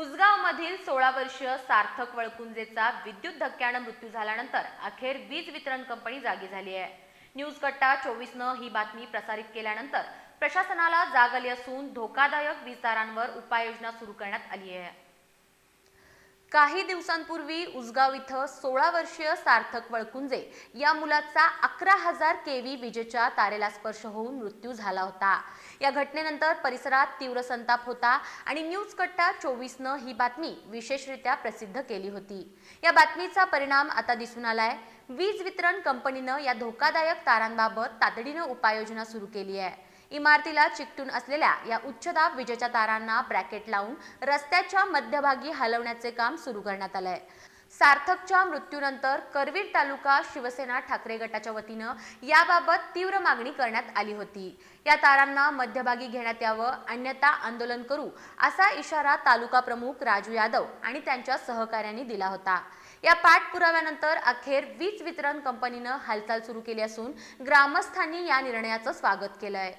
उसगाव मधील सोळा वर्षीय सार्थक वळकुंजेचा विद्युत धक्क्यानं मृत्यू झाल्यानंतर अखेर वीज वितरण कंपनी जागी झाली आहे. न्यूज कट्टा चोवीस न ही बातमी प्रसारित केल्यानंतर प्रशासनाला जाग आली असून धोकादायक वीज तारांवर उपाययोजना सुरू करण्यात आली आहे. काही दिवसांपूर्वी उसगाव इथं सोळा वर्षीय सार्थक वळकुंजे या मुलाचा अकरा हजार केवी विजेच्या तारेला स्पर्श होऊन मृत्यू झाला होता. या घटनेनंतर परिसरात तीव्र संताप होता आणि न्यूज कट्टा चोवीसनं ही बातमी विशेषरित्या प्रसिद्ध केली होती. या बातमीचा परिणाम आता दिसून आलाय. वीज वितरण कंपनीनं या धोकादायक तारांबाबत तातडीनं उपाययोजना सुरू केली आहे. इमारतीला चिकटून असलेल्या या उच्चदाब विजेच्या तारांना ब्रॅकेट लावून रस्त्याच्या मध्यभागी हलवण्याचे काम सुरू करण्यात आलंय. सार्थकच्या मृत्यूनंतर करवीर तालुका शिवसेना ठाकरे गटाच्या वतीनं याबाबत तीव्र मागणी करण्यात आली होती. या तारांना मध्यभागी घेण्यात यावं अन्यथा आंदोलन करू असा इशारा तालुका प्रमुख राजू यादव आणि त्यांच्या सहकाऱ्यांनी दिला होता. या पाठपुराव्यानंतर अखेर वीज वितरण कंपनीनं हालचाल सुरू केली असून ग्रामस्थांनी या निर्णयाचं स्वागत केलंय.